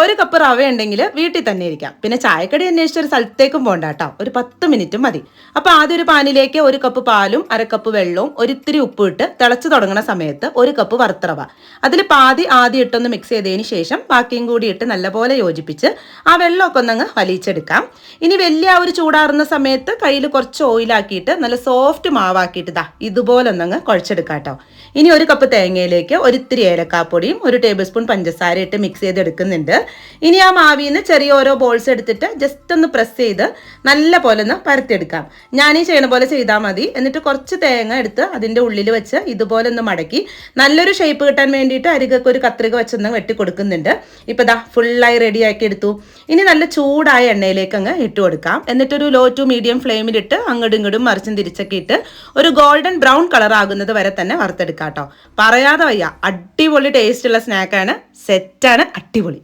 ഒരു കപ്പ് റവ ഉണ്ടെങ്കിൽ വീട്ടിൽ തന്നെ ഇരിക്കാം. പിന്നെ ചായക്കടി അന്വേഷിച്ച് ഒരു സ്ഥലത്തേക്കും പോകണ്ട കേട്ടോ. ഒരു പത്ത് മിനിറ്റും മതി. അപ്പോൾ ആദ്യം ഒരു പാനിലേക്ക് ഒരു കപ്പ് പാലും അര കപ്പ് വെള്ളവും ഒരിത്തിരി ഉപ്പ് ഇട്ട് തിളച്ച് തുടങ്ങുന്ന സമയത്ത് ഒരു കപ്പ് വറുത്തറവ. അതിൽ പാതി ആദ്യം ഇട്ടൊന്ന് മിക്സ് ചെയ്തതിന് ശേഷം ബാക്കിയും കൂടി ഇട്ട് നല്ലപോലെ യോജിപ്പിച്ച് ആ വെള്ളമൊക്കെ ഒന്നങ്ങ് വലിച്ചെടുക്കാം. ഇനി വലിയ ഒരു ചൂടാറുന്ന സമയത്ത് കയ്യിൽ കുറച്ച് ഓയിലാക്കിയിട്ട് നല്ല സോഫ്റ്റ് മാവാക്കിയിട്ട് ദാ ഇതുപോലെ ഒന്നങ്ങ് കുഴച്ചെടുക്കാം കേട്ടോ. ഇനി ഒരു കപ്പ് തേങ്ങയിലേക്ക് ഒരിത്തിരി ഏലക്കാപ്പൊടിയും ഒരു ടേബിൾ സ്പൂൺ പഞ്ചസാര ഇട്ട് മിക്സ് ചെയ്തെടുക്കുന്നുണ്ട്. ഇനി ആ മാവിൽ നിന്ന് ചെറിയ ഓരോ ബോൾസ് എടുത്തിട്ട് ജസ്റ്റ് ഒന്ന് പ്രസ് ചെയ്ത് നല്ല പോലെ ഒന്ന് പരത്തിയെടുക്കാം. ഞാൻ ഈ ചെയ്യണ പോലെ ചെയ്താൽ മതി. എന്നിട്ട് കുറച്ച് തേങ്ങ എടുത്ത് അതിന്റെ ഉള്ളിൽ വെച്ച് ഇതുപോലെ ഒന്ന് മടക്കി നല്ലൊരു ഷേപ്പ് കിട്ടാൻ വേണ്ടിയിട്ട് അരികൊക്കെ ഒരു കത്രിക വെച്ചൊന്ന് വെട്ടി കൊടുക്കുന്നുണ്ട്. ഇപ്പം ദാ ഫുള്ളായി റെഡിയാക്കി എടുത്തു. ഇനി നല്ല ചൂടായ എണ്ണയിലേക്ക് അങ്ങ് ഇട്ട് കൊടുക്കാം. എന്നിട്ടൊരു ലോ ടു മീഡിയം ഫ്ലെയിമിലിട്ട് അങ്ങോട്ടും ഇങ്ങോട്ടും മറിച്ചും തിരിച്ചൊക്കെ ഇട്ട് ഒരു ഗോൾഡൻ ബ്രൗൺ കളർ ആകുന്നത് വരെ തന്നെ വറുത്തെടുക്കാം കേട്ടോ പറയാതെ വയ്യ. അടിപൊളി ടേസ്റ്റുള്ള സ്നാക്കാണ് സെറ്റാണ് അടിപൊളി.